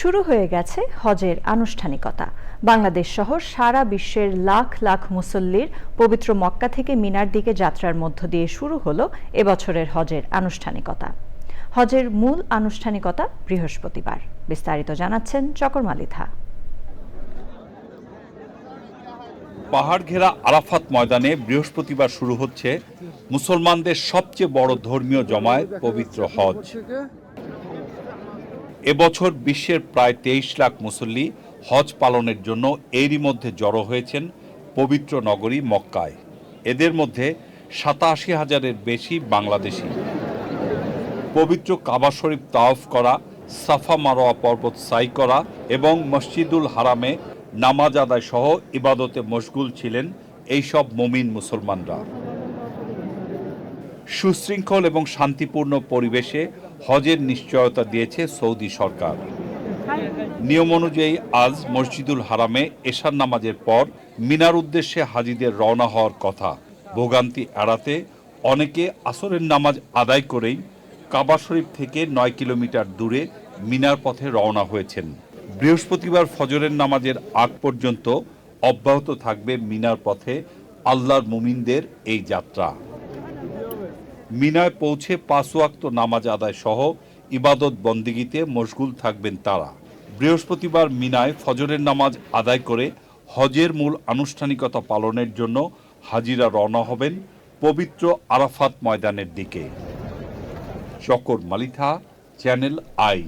শুরু হয়ে গেছে হজের আনুষ্ঠানিকতা। বাংলাদেশ সহ সারা বিশ্বের লাখ লাখ মুসল্লির পবিত্র মক্কা থেকে মিনার দিকে যাত্রার মধ্য দিয়ে শুরু হলো এবছরের হজের আনুষ্ঠানিকতা। হজের মূল আনুষ্ঠানিকতা বৃহস্পতিবার। বিস্তারিত জানাচ্ছেন চকর মালিথা পাহাড় ঘেরা আরাফাত ময়দানে বৃহস্পতিবার শুরু হচ্ছে মুসলমানদের সবচেয়ে বড় ধর্মীয় জমায়েত পবিত্র হজ। এবছর বিশ্বের প্রায় তেইশ লাখ মুসল্লি হজ পালনের জন্য এরই মধ্যে জড়ো হয়েছেন পবিত্র নগরী মক্কায়। এদের মধ্যে সাতাশি হাজারের বেশি বাংলাদেশি। পবিত্র কাবা শরীফ তাওফ করা, সাফা মারোয়া পর্বত সাই করা এবং মসজিদুল হারামে নামাজ আদায় সহ ইবাদতে মশগুল ছিলেন এইসব মমিন মুসলমানরা। সুশৃঙ্খল এবং শান্তিপূর্ণ পরিবেশে হজের নিশ্চয়তা দিয়েছে সৌদি সরকার। নিয়ম অনুযায়ী আজ মসজিদুল হারামে এশার নামাজের পর মিনার উদ্দেশ্যে হাজিদের রওনা হওয়ার কথা। ভোগান্তি এড়াতে অনেকে আসরের নামাজ আদায় করেই কাবা শরীফ থেকে নয় কিলোমিটার দূরে মিনার পথে রওনা হয়েছেন। বৃহস্পতিবার ফজরের নামাজের আগ পর্যন্ত অব্যাহত থাকবে মিনার পথে আল্লাহর মুমিনদের এই যাত্রা। মিনায় পৌঁছে পাঁচ ওয়াক্ত নামাজ আদায় সহ ইবাদত বন্দিগিতে মশগুল থাকবেন তারা। বৃহস্পতিবার মিনায় ফজরের নামাজ আদায় করে হজের মূল আনুষ্ঠানিকতা পালনের জন্য হাজিরা রওনা হবেন পবিত্র আরাফাত ময়দানের দিকে। শকর মালিথা, চ্যানেল আই।